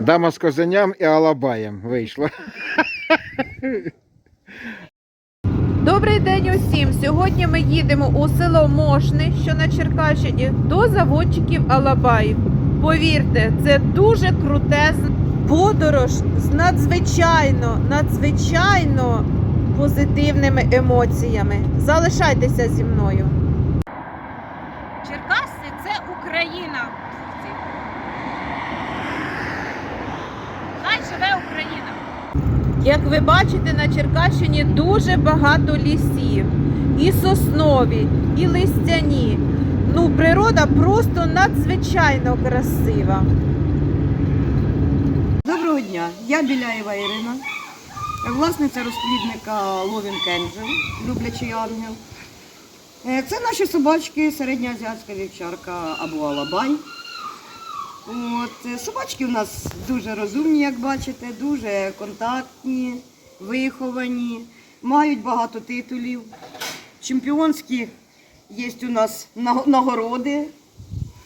Дама з козеням і алабаєм вийшла. Добрий день усім! Сьогодні ми їдемо у село Мошни, що на Черкащині, до заводчиків Алабаїв. Повірте, це дуже крутезна подорож з надзвичайно, надзвичайно позитивними емоціями. Залишайтеся зі мною. Черкаси це Україна. Хай живе Україна. Як ви бачите, на Черкащині дуже багато лісів, і соснові, і листяні. Ну, природа просто надзвичайно красива. Доброго дня, я Біляєва Ірина, власниця розплідника Ловін Кенджел, люблячий ангел. Е, Це наші собачки, середньоазіатська вівчарка або Алабай. От, е, собачки у нас дуже розумні, як бачите, дуже контактні, виховані, мають багато титулів. Чемпіонські є у нас нагороди,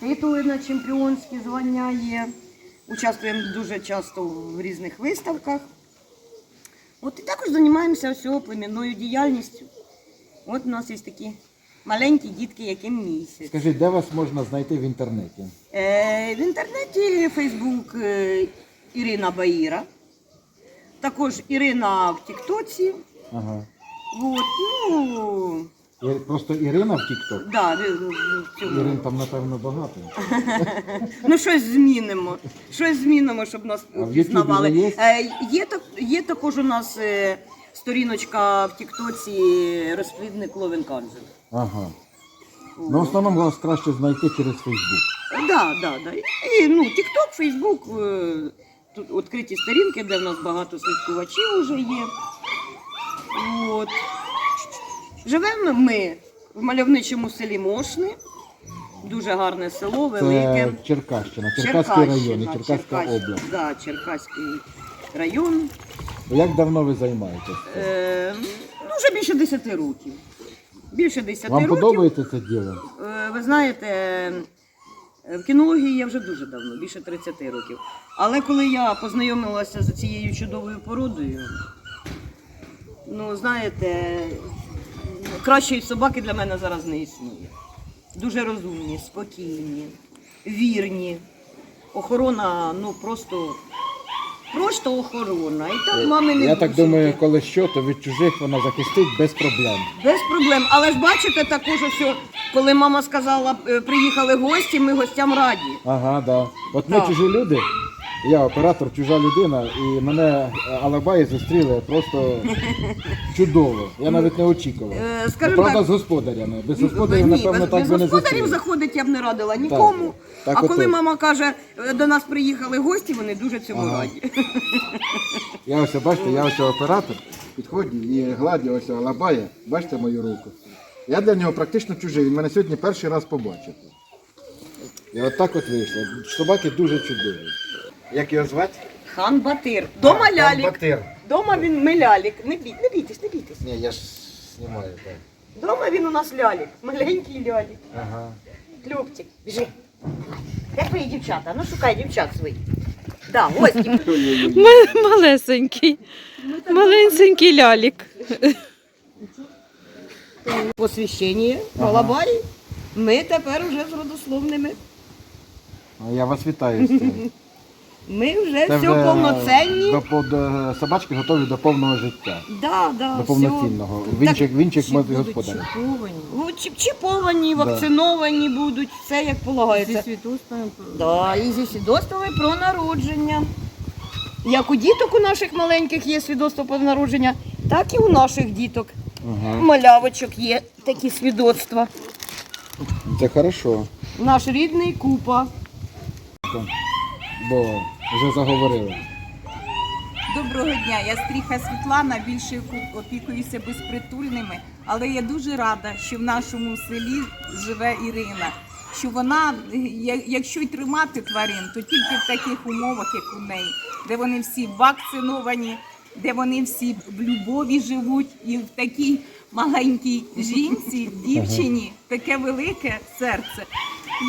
титули на чемпіонські звання є. Участвуємо дуже часто в різних виставках. От і також займаємося всього племінною діяльністю. От у нас є такі маленькі дітки, яким місяць. Скажіть, де вас можна знайти в інтернеті? Е, в інтернеті Фейсбук е, Ірина Баїра. Також Ірина в Тіктоці. Ага. От, ну, І- Просто Ірина в TikTok? да, в- в- в цьому. Ірин там, напевно, багато. Ну, щось змінимо. Щось змінимо, щоб нас А в впізнавали. Є? Е, є, так- є також у нас е, сторіночка в Тіктоці розплідник Ловен Канджел. Ага. Ну, в основному вас краще знайти через Фейсбук. Да, да, да. І, ну, Тікток, Фейсбук, е, тут відкриті сторінки, де в нас багато слідкувачів вже є. От. Живемо ми в мальовничому селі Мошни. Дуже гарне село, велике. Це Черкащина, Черкаський район і Черкаська Черкащина, область. Да, Черкаський район. Як давно ви займаєтесь? Е, ну, вже більше 10 років. Більше 10 Вам років. подобається це діло? Е, Ви знаєте, е, в кінології я вже дуже давно, більше 30 років. Але коли я познайомилася з цією чудовою породою, ну знаєте, кращої собаки для мене зараз не існує. Дуже розумні, спокійні, вірні. Охорона, ну просто, просто охорона. І там мами не Я так думаю, коли що, то від чужих вона захистить без проблем. Без проблем. Але ж бачите також, що коли мама сказала, е, приїхали гості, ми гостям раді. Ага, да. От ми Так. чужі люди, я оператор, чужа людина, і мене е, Алабаї зустріли просто чудово. Я навіть не очікував. Е, скажімо Правда, так, з господарями. Без господарів, Ні, напевно, без, так без би не господарів зустріли. заходить я б не радила нікому. так а коли отож. мама каже, е, до нас приїхали гості, вони дуже цьому Ага. раді. Я ось, бачите, я ось оператор, підходжу і гладю ось Алабая, бачите мою руку. Я для нього практично чужий, він мене сьогодні перший раз побачив. І от так от вийшло. Собаки дуже чудові. Як його звати? Хан Батир. Дома А, Хан лялік. Батир. Дома він ми лялік. Не, бій, не бійтесь, не бійтесь. Ні, я ж знімаю, так. Дома він у нас лялік. Маленький лялік. Ага. Любчик, біжи. Де твої дівчата? Ну шукай дівчат своїх. Да, ось дівчата. Малесенький, маленький лялік. посвящення Ага. Балабарі. Ми тепер вже з родословними. А Я вас вітаю з цим. Ми вже Це все вже повноцінні. До, по- до, собачки готові до повного життя. Да, да, До все. повноцінного. Вінчик, вінчик Всі може будуть господаря. чіповані. Ну, чіп- Чіповані, Да. вакциновані будуть, все як полагається. свідоцтвом. Да, і зі свідоцтвами про народження. Як у діток у наших маленьких є свідоцтво про народження, так і у наших діток. Ага. Малявочок є такі свідоцтва. Це хорошо, Наш рідний купа. бо вже заговорили. Доброго дня, я Стріха Світлана, більше опікуюся безпритульними, але я дуже рада, що в нашому селі живе Ірина. Що вона, якщо й тримати тварин, то тільки в таких умовах, як у неї, де вони всі вакциновані, де вони всі в любові живуть, і в такій маленькій жінці, дівчині, таке велике серце.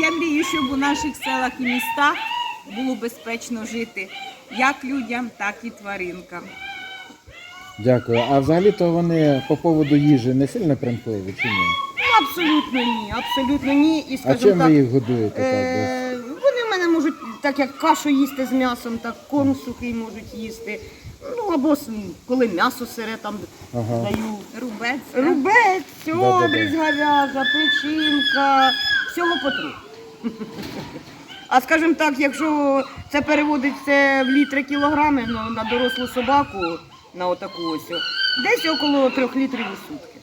Я мрію, щоб у наших селах і містах було безпечно жити як людям, так і тваринкам. Дякую. А взагалі-то вони по поводу їжі не сильно примхливі чи ні? Ну, абсолютно ні, абсолютно ні. І А скажімо чим так, ви їх годуєте? так? Е, вони в мене можуть так як кашу їсти з м'ясом, так корм сухий можуть їсти. Ну або с- коли м'ясо сире там Ага. даю. Рубець. так? Рубець, Да-да-да. обріз говяжа, печінка, всього потру. А скажімо так, якщо це переводиться в літри кілограми ну, на дорослу собаку, на отаку ось, десь около трьох літрів у сутки.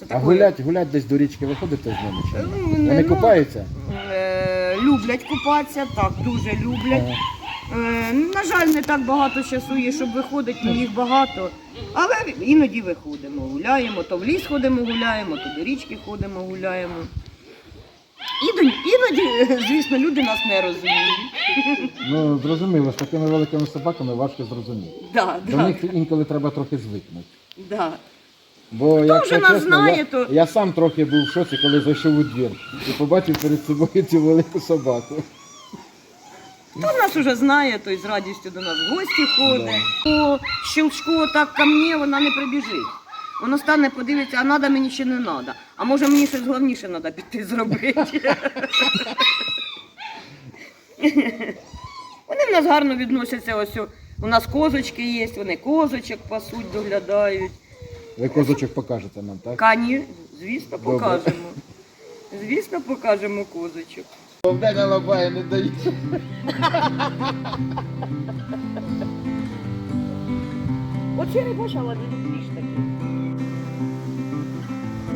Це А гулять, гулять десь до річки виходите з ними чи ні? Ну, Вони не- ну, купаються? Е, люблять купатися, так, дуже люблять. Ага. Е, на жаль, не так багато часу є, щоб виходити, ну їх багато. Але іноді виходимо, гуляємо, то в ліс ходимо, гуляємо, то до річки ходимо, гуляємо. Іноді, іноді, звісно, люди нас не розуміють. Ну, зрозуміло, з такими великими собаками важко зрозуміти. Да, До да, них інколи треба трохи звикнути. да. Бо якщо вже нас чесно, знає, я, то- я сам трохи був в шоці, коли зайшов у двір і побачив перед собою цю велику собаку. Хто нас уже знає, той з радістю до нас в гості ходить. По щелчку так ко мені вона не прибіжить. Воно стане, подивиться, а треба мені чи не треба. А може мені щось головніше треба піти зробити. Вони в нас гарно відносяться. Ось у нас козочки є, вони козочок пасуть, доглядають. Ви козочок покажете нам, так? Кані, звісно, Добре. покажемо. Звісно, покажемо козочок. День лабає не дають. Не бачила, не такі.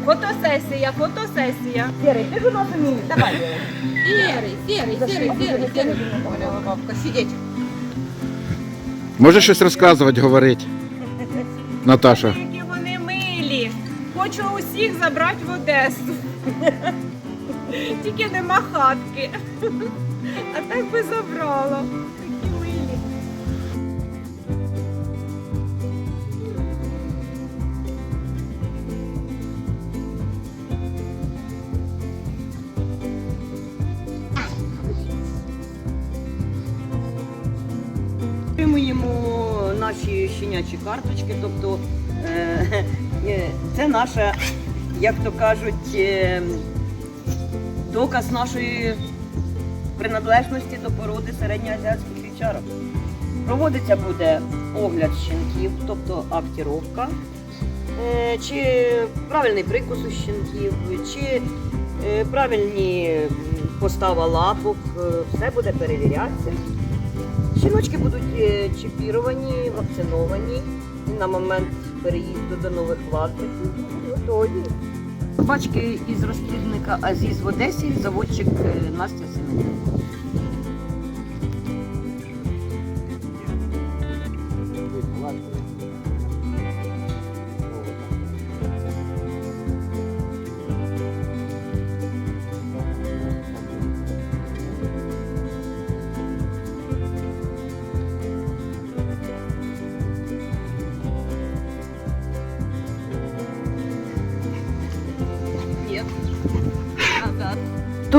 Фотосесія, фотосесія. Сірий, ти ж у нас умієш, давай. Серый, серый, серый, серый, серый. Бабка, сидіть. Може щось розказувати, говорити. Наташа. Які вони милі. Хочу усіх забрати в Одесу. Тільки нема хатки. А так би забрала. Щенячі карточки, тобто е, е, це наша, як то кажуть, е, доказ нашої приналежності до породи середньоазіатських вівчарок. Проводиться буде огляд щенків, тобто актіровка, чи правильний прикус у щенків, чи правильні постава лапок, все буде перевірятися. Жіночки будуть е, чіпіровані, вакциновані на момент переїзду до нових власників. Готові. Собачки із розплідника Азіз в Одесі, заводчик е, Настя Семененко.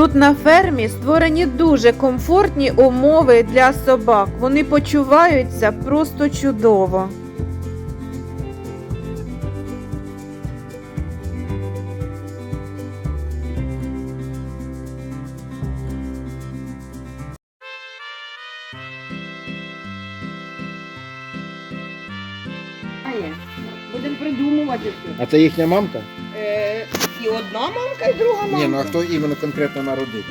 Тут на фермі створені дуже комфортні умови для собак. Вони почуваються просто чудово. Будемо придумувати все. А це їхня мамка? Е, і одна мамка, і друга мамка. Ні, ну а хто іменно конкретно народив?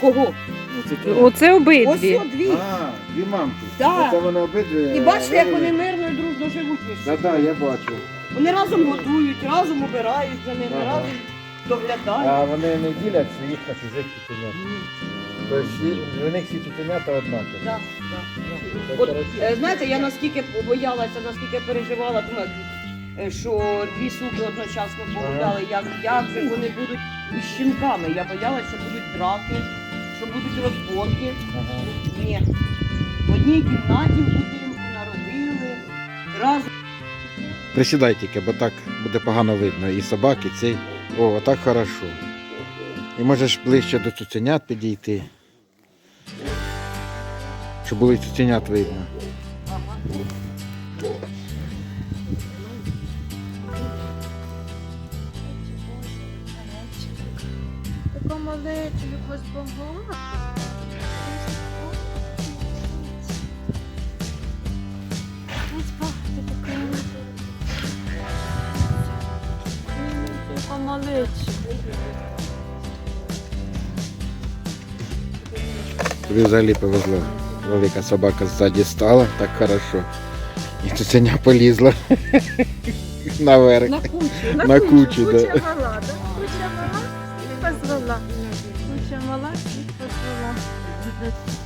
Кого? Ну, ті. Оце Ось обидві. о, дві. А, дві мамки. Да. Це вони обидві. І бачите, як вони мирно і дружно живуть. між Да, да, я бачу. Вони разом готують, разом обирають за ними, Ага. разом доглядають. А вони не ділять своїх на чужих цуценят. Тобто всі- в них всі цуценята однакові. Да, да, да. Це От, хорошо. е, знаєте, я наскільки боялася, наскільки переживала, думаю, е, що дві суки одночасно погуляли, як, як же вони будуть із щенками. Я боялася, що будуть драки, що будуть розборки. Ага. Ні. В одній кімнаті в будинку народили, разом. Присідай тільки, бо так буде погано видно. І собаки, цей. О, так хорошо. І можеш ближче до цуценят підійти. Щоб були цуценят видно. Така малеча, якась багата. Ось багато. Тобі взагалі повезло. Велика собака ззаді стала, так хорошо. І цуценя полізла. Наверх. На кучу, На кучу, да. Да.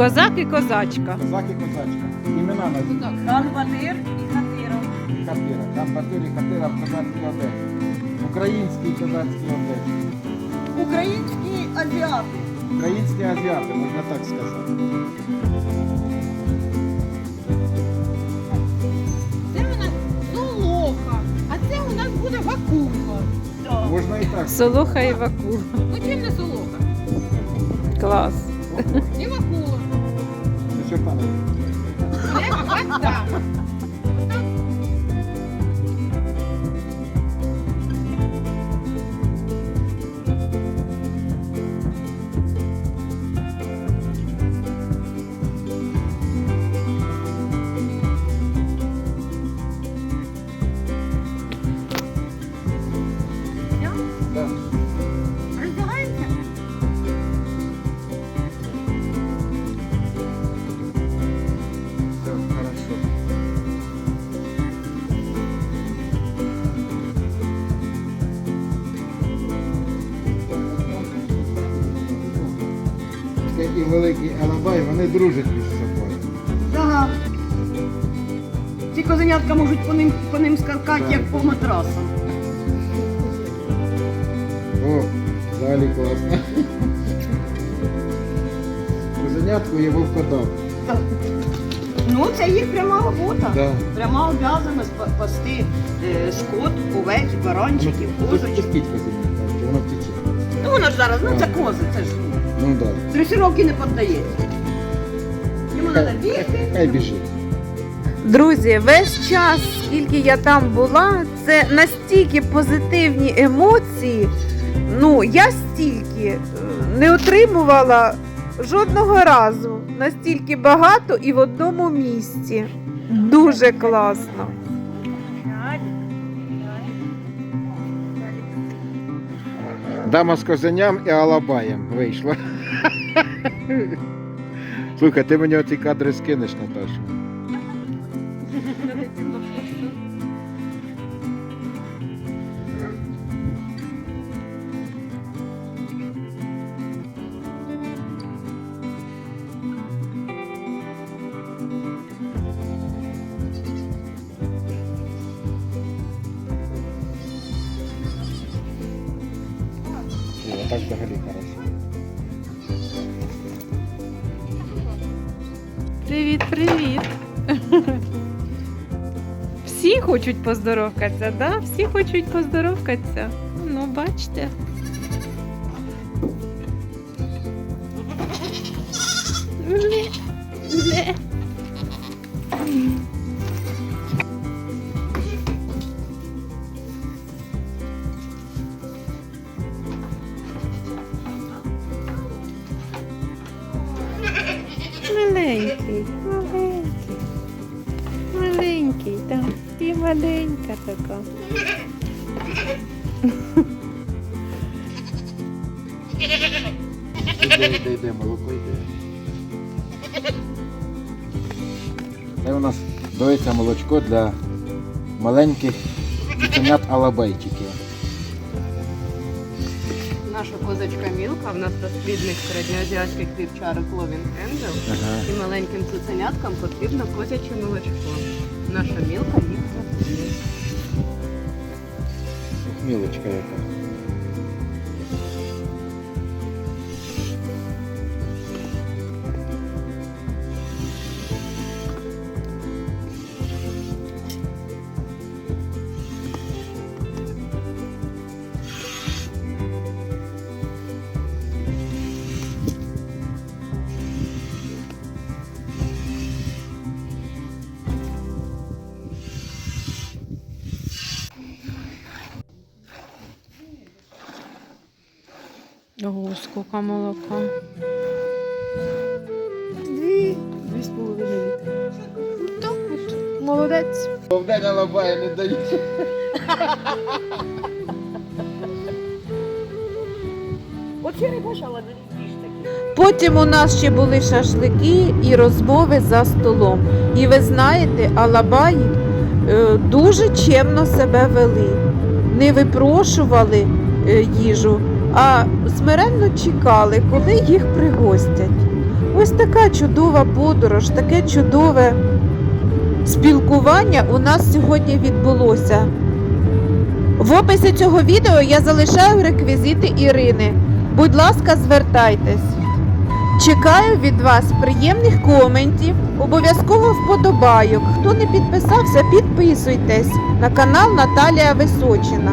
Козак і козачка. Козак і козачка. Імена назвіть. Канватир і хатиров. Хатира. Там Батир і Хатира в козацькій одежі. Український козацький одежі. Українські азіати. Українські азіати, можна так сказати. Це у нас солоха, а це у нас буде вакула. Можна і так. Солоха і вакула. Ну чим не солоха? Клас. І вакула. Це чорта великий Алабай, вони дружать між собою. Ага. Ці козенятка можуть по ним, по ним скакати, Так. як по матрасам. О, взагалі класно. Козенятку є вовкодав. Так. Ну, це їх пряма робота. Да. Пряма обов'язаність па- пасти е, скот, овець, баранчиків, козочок. Пустіть козенятка, чи воно втече. Ну воно ж зараз, ну це кози, це ж Ну так. дресировки не піддається. Йому треба бігти. Хай біжить. Друзі, весь час, скільки я там була, це настільки позитивні емоції. Ну, я стільки е, не отримувала жодного разу настільки багато і в одному місці. Дуже класно. Дама з козеням і алабаєм вийшла. Слухай, ти мені оці кадри скинеш, Наташа. Хочуть поздоровкатися, да? Всі хочуть поздоровкатися. Ну, бачите. Не. така. Іде, йде, йде, молоко йде. Це у нас доїться молочко для маленьких дитинят алабайчиків. Наша козочка Мілка, в нас розплідник середньоазіатських вівчарок Ловін Енджел. Ага. І маленьким цуценяткам потрібно козяче молочко. Наша мілка їх розплідник. Мілочка яка. Ого, скільки молока. Дві, дві з половиною літри. Так от, молодець. Повдень алабая не дають. Оце не бачила більш. Потім у нас ще були шашлики і розмови за столом. І ви знаєте, алабаї е, дуже чемно себе вели, не випрошували е, їжу, а смиренно чекали, коли їх пригостять. Ось така чудова подорож, таке чудове спілкування у нас сьогодні відбулося. В описі цього відео я залишаю реквізити Ірини. Будь ласка, звертайтесь. Чекаю від вас приємних коментів, обов'язково вподобайок. Хто не підписався, підписуйтесь на канал Наталія Височина.